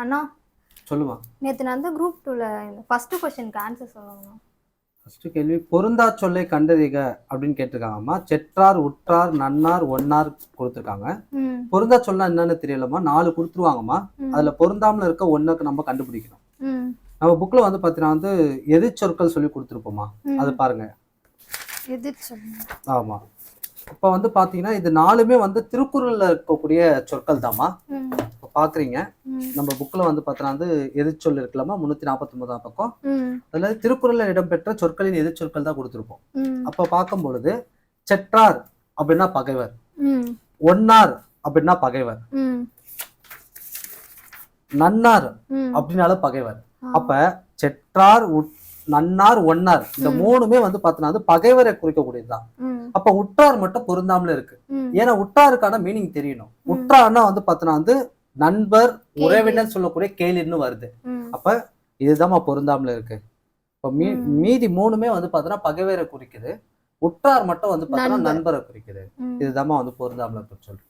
அண்ணா சொல்லுமா. நேற்று நான் வந்து குரூப் டூவில் ஃபஸ்ட்டு கொஸ்டினுக்கு ஆன்சர் சொல்லணும்ண்ணா. ஃபர்ஸ்ட் கேள்வி பொருந்தா சொல்லை கண்டறிக அப்படின்னு கேட்டிருக்காங்கம்மா செற்றார் உற்றார் நன்னார் ஒன்னார் கொடுத்துருக்காங்க. பொருந்தா சொல்ல என்னன்னு தெரியலம்மா. நாலு கொடுத்துருவாங்கம்மா. அதுல பொருந்தாமல் இருக்க ஒண்ணுக்கு நம்ம கண்டுபிடிக்கணும். நம்ம புக்ல வந்து பாத்தீங்கன்னா வந்து எதிர்ச்சொற்கள் சொல்லி கொடுத்துருப்போமா ம். அது பாருங்க. எதிர் சொல்லுங்க ஆமா. இப்போ வந்து பாத்தீங்கன்னா இது நாலுமே வந்து திருக்குறள்ல இருக்கக்கூடிய சொற்கள் தாம்மா இப்போ பாக்குறீங்க. ம் நம்ம புக்ல வந்து பாத்தீங்கன்னா வந்து எதிர்ச்சொல் இருக்கலாமா முன்னூத்தி நாற்பத்தி ஒன்பதாம் பக்கம் அதுல திருக்குறள்ல இடம்பெற்ற சொற்களின் எதிர்ச்சொற்கள் தான் கொடுத்துருப்போம். அப்ப பார்க்கும் பொழுது செற்றார் அப்படின்னா பகைவர். ஒன்னார் அப்படின்னா பகைவர். நன்னார் ம். அப்படின்னாலும் பகைவர். அப்ப செற்றார் நன்னார் ஒன்னார் இந்த மூணுமே வந்து பார்த்தீங்கன்னா வந்து பகைவரை குறிக்கக்கூடியதுதான் அப்ப உற்றார் மட்டும் பொருந்தாமல இருக்கு. ஏன்னா உற்றாருக்கான மீனிங் தெரியணும். உற்றார்னா வந்து பார்த்தீங்கன்னா வந்து நண்பர் உறவினர் சொல்லக்கூடிய கேளின்னு வருது. அப்ப இதுதாம்மா பொருந்தாமல இருக்கு. இப்ப மீ. மீதி மூணுமே வந்து பார்த்தீங்கன்னா பகைவரை குறிக்குது. உற்றார் மட்டும் வந்து பார்த்தீங்கன்னா நண்பர். குறிக்குது. ம். இதுதாம்மா வந்து பொருந்தாமல சொல்லு